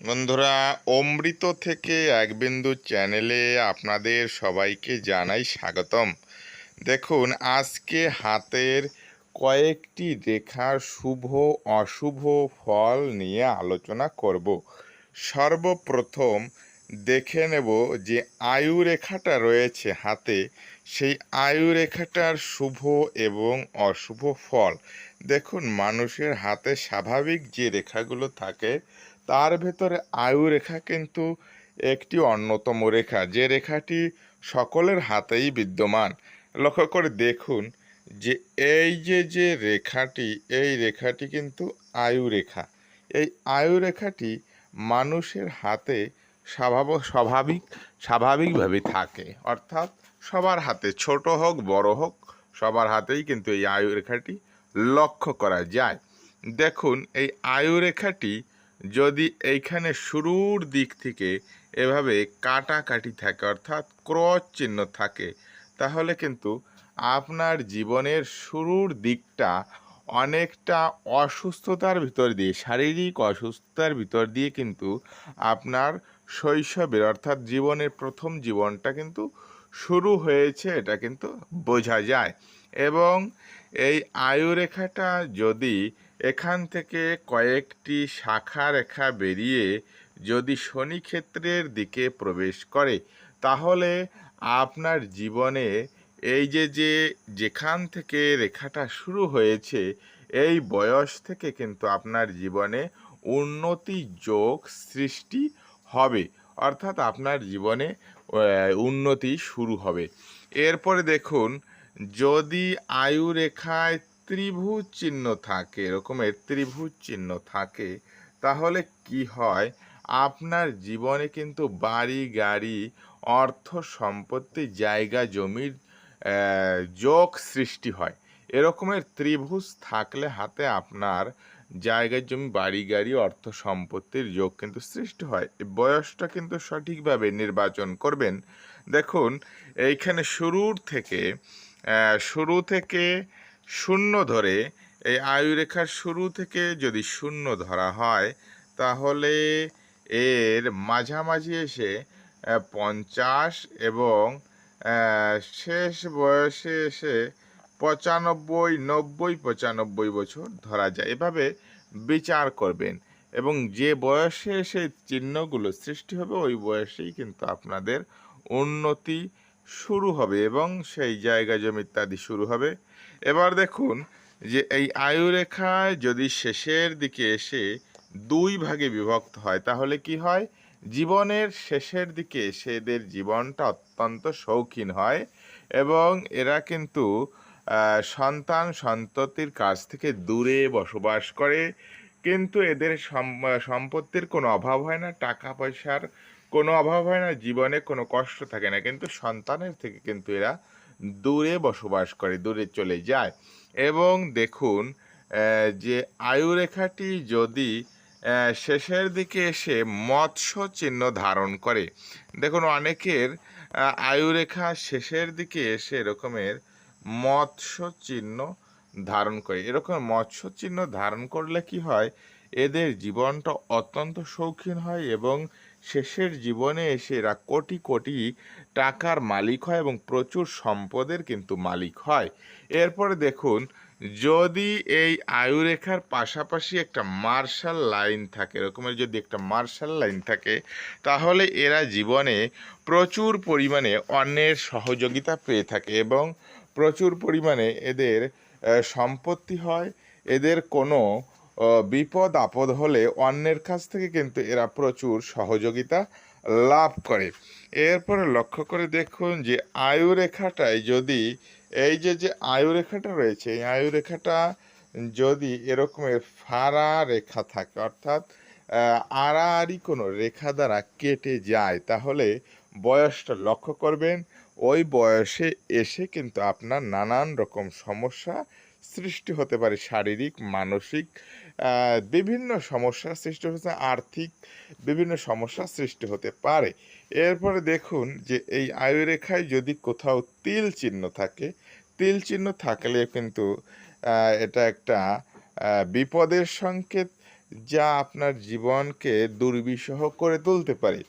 বন্ধুরা, অমৃত থেকে এক বিন্দু চ্যানেলে আপনাদের সবাইকে জানাই স্বাগতম। দেখুন, আজকে হাতের কয়েকটি রেখার শুভ, অশুভ ফল নিয়ে আলোচনা করব। সর্বপ্রথম দেখে নেব যে আয়ু রেখাটা রয়েছে হাতে, সেই আয়ু রেখাটার শুভ এবং অশুভ ফল। দেখুন, মানুষের হাতে স্বাভাবিক যে রেখাগুলো থাকে তার ভেতরে আয়ু রেখা কিন্তু একটি অন্যতম রেখা। যে রেখাটি সকলের হাতেই বিদ্যমান। লক্ষ্য করে দেখুন যে এই যে যে রেখাটি, এই রেখাটি কিন্তু আয়ু রেখা। এই আয়ু রেখাটি মানুষের হাতে স্বাভাব, স্বাভাবিক, স্বাভাবিকভাবে থাকে। অর্থাৎ সবার হাতে ছোট হোক, বড় হোক, সবার হাতেই কিন্তু এই আয়ু রেখাটি লক্ষ্য করা যায়। দেখুন, এই আয়ু রেখাটি যদি এইখানে শুরুর দিক থেকে এভাবে কাটাকাটি থাকে, অর্থাৎ ক্রস চিহ্ন থাকে, তাহলে কিন্তু আপনার জীবনের শুরুর দিকটা অনেকটা অসুস্থতার ভিতর দিয়ে, শারীরিক অসুস্থতার ভিতর দিয়ে কিন্তু আপনার শৈশবের, অর্থাৎ জীবনের প্রথম জীবনটা কিন্তু শুরু হয়েছে, এটা কিন্তু বোঝা যায়। এবং এই আয়ু রেখাটা যদি এখান থেকে কয়েকটি শাখা রেখা বেরিয়ে যদি শনি ক্ষেত্রের দিকে প্রবেশ করে, তাহলে আপনার জীবনে এই যে যে যেখান থেকে রেখাটা শুরু হয়েছে, এই বয়স থেকে কিন্তু আপনার জীবনে উন্নতি যোগ সৃষ্টি হবে। অর্থাৎ আপনার জীবনে উন্নতি শুরু হবে। এরপরে দেখুন, যদি আয়ু রেখায় ত্রিভুজ চিহ্ন থাকে এরকমের ত্রিভুজ চিহ্ন থাকে, তাহলে কি হয়? আপনার জীবনে কিন্তু বাড়ি, গাড়ি, অর্থ সম্পত্তি, জায়গা, জমির যোগ সৃষ্টি হয়। এরকমের ত্রিভুজ থাকলে হাতে আপনার জায়গা জমি, বাড়ি, গাড়ি, অর্থ, সম্পত্তির যোগ কিন্তু সৃষ্টি হয়। বয়সটা কিন্তু সঠিকভাবে নির্বাচন করবেন। দেখুন, এইখানে শুরুর থেকে শুরু থেকে শূন্য ধরে, এই আয়ুরেখার শুরু থেকে যদি শূন্য ধরা হয়, তাহলে এর মাঝামাঝি এসে পঞ্চাশ এবং শেষ বয়সে এসে পঁচানব্বই, নব্বই, পঁচানব্বই বছর ধরা যায়। এভাবে বিচার করবেন এবং যে বয়সে এসে চিহ্নগুলো সৃষ্টি হবে, ওই বয়সেই কিন্তু আপনাদের উন্নতি শুরু হবে এবং সেই জায়গা জমি ইত্যাদি শুরু হবে। এবার দেখুন যে এই আয়ুরেখায় যদি শেষের দিকে এসে দুই ভাগে বিভক্ত হয়, তাহলে কি হয়? জীবনের শেষের দিকে এসে এদের জীবনটা অত্যন্ত শৌখিন হয় এবং এরা কিন্তু সন্তান সন্ততির কাছ থেকে দূরে বসবাস করে, কিন্তু এদের সম্পত্তির কোনো অভাব হয় না, টাকা পয়সার কোনো অভাব হয় না, জীবনে কোনো কষ্ট থাকে না, কিন্তু সন্তানের থেকে কিন্তু এরা দূরে বসবাস করে, দূরে চলে যায়। এবং দেখুন যে আয়ুরেখাটি যদি শেষের দিকে এসে মৎস্য চিহ্ন ধারণ করে, দেখুন অনেকের আয়ুরেখা শেষের দিকে এসে এরকমের মৎস্য চিহ্ন ধারণ করে। এরকম মৎস্য চিহ্ন ধারণ করলে কি হয়? এদের জীবনটা অত্যন্ত শৌখিন হয় এবং শেষের জীবনে এসে এরা কোটি কোটি টাকার মালিক হয় এবং প্রচুর সম্পদের কিন্তু মালিক হয়। এরপরে দেখুন, যদি এই আয়ুরেখার পাশাপাশি একটা মার্শাল লাইন থাকে, এরকমের যদি একটা মার্শাল লাইন থাকে, তাহলে এরা জীবনে প্রচুর পরিমাণে অন্যের সহযোগিতা পেয়ে থাকে এবং প্রচুর পরিমাণে এদের সম্পত্তি হয়। এদের কোনো বিপদ আপদ হলে অন্যের কাছ থেকে কিন্তু এরা প্রচুর সহযোগিতা লাভ করে। এরপরে লক্ষ্য করে দেখুন যে আয়ু রেখাটায় যদি, এই যে যে আয়ু রেখাটা রয়েছে, এই আয়ু রেখাটা যদি এরকমের ফাড়া রেখা থাকে, অর্থাৎ আড়াআড়ি কোনো রেখা দ্বারা কেটে যায়, তাহলে বয়সটা লক্ষ্য করবেন, ওই বয়সে এসে কিন্তু আপনার নানান রকম সমস্যা সৃষ্টি হতে পারে। শারীরিক, মানসিক বিভিন্ন সমস্যার সৃষ্টি হতে আর্থিক বিভিন্ন সমস্যার সৃষ্টি হতে পারে। এরপরে দেখুন যে এই আয়ুরেখায় যদি কোথাও তিল চিহ্ন থাকে, তিল চিহ্ন থাকলে কিন্তু এটা একটা বিপদের সংকেত যা আপনার জীবনকে দুর্বিষহ করে তুলতে পারে।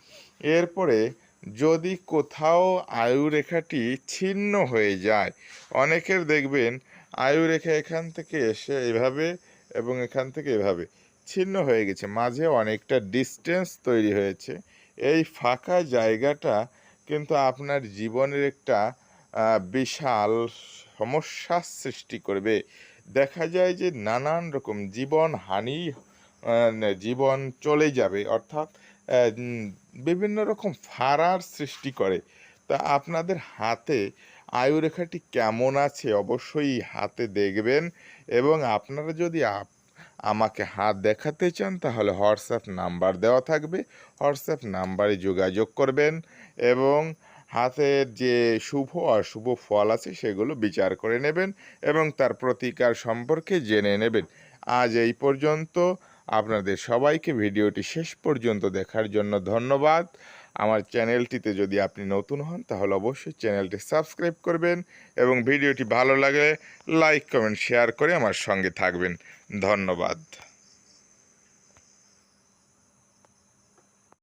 এরপরে যদি কোথাও আয়ুরেখাটি ছিন্ন হয়ে যায়, অনেকের দেখবেন আয়ুরেখা এখান থেকে এসে এভাবে এবং এখান থেকে এভাবে ছিন্ন হয়ে গেছে। মাঝে অনেকটা ডিস্টেন্স তৈরি হয়েছে। এই ফাঁকা জায়গাটা কিন্তু আপনার জীবনের একটা বিশাল সমস্যার সৃষ্টি করবে। দেখা যায় যে নানান রকম জীবন হানি জীবন চলে যাবে। অর্থাৎ বিভিন্ন রকম ফাড়ার সৃষ্টি করে। তা আপনাদের হাতে আয়ুরেখাটি কেমন আছে অবশ্যই হাতে দেখবেন এবং আপনারা যদি আমাকে হাত দেখাতে চান তাহলে হোয়াটসঅ্যাপ নাম্বার দেওয়া থাকবে। হোয়াটসঅ্যাপ নাম্বারে যোগাযোগ করবেন এবং হাতের যে শুভ অশুভ ফল আছে সেগুলো বিচার করে নেবেন এবং তার প্রতিকার সম্পর্কে জেনে নেবেন। আজ এই পর্যন্ত। আপনাদের সবাইকে ভিডিওটি শেষ পর্যন্ত দেখার জন্য ধন্যবাদ। আমার চ্যানেলটিতে যদি আপনি নতুন হন, তাহলে অবশ্যই চ্যানেলটি সাবস্ক্রাইব করবেন এবং ভিডিওটি ভালো লাগলে লাইক, কমেন্ট, শেয়ার করে আমার সঙ্গে থাকবেন। ধন্যবাদ।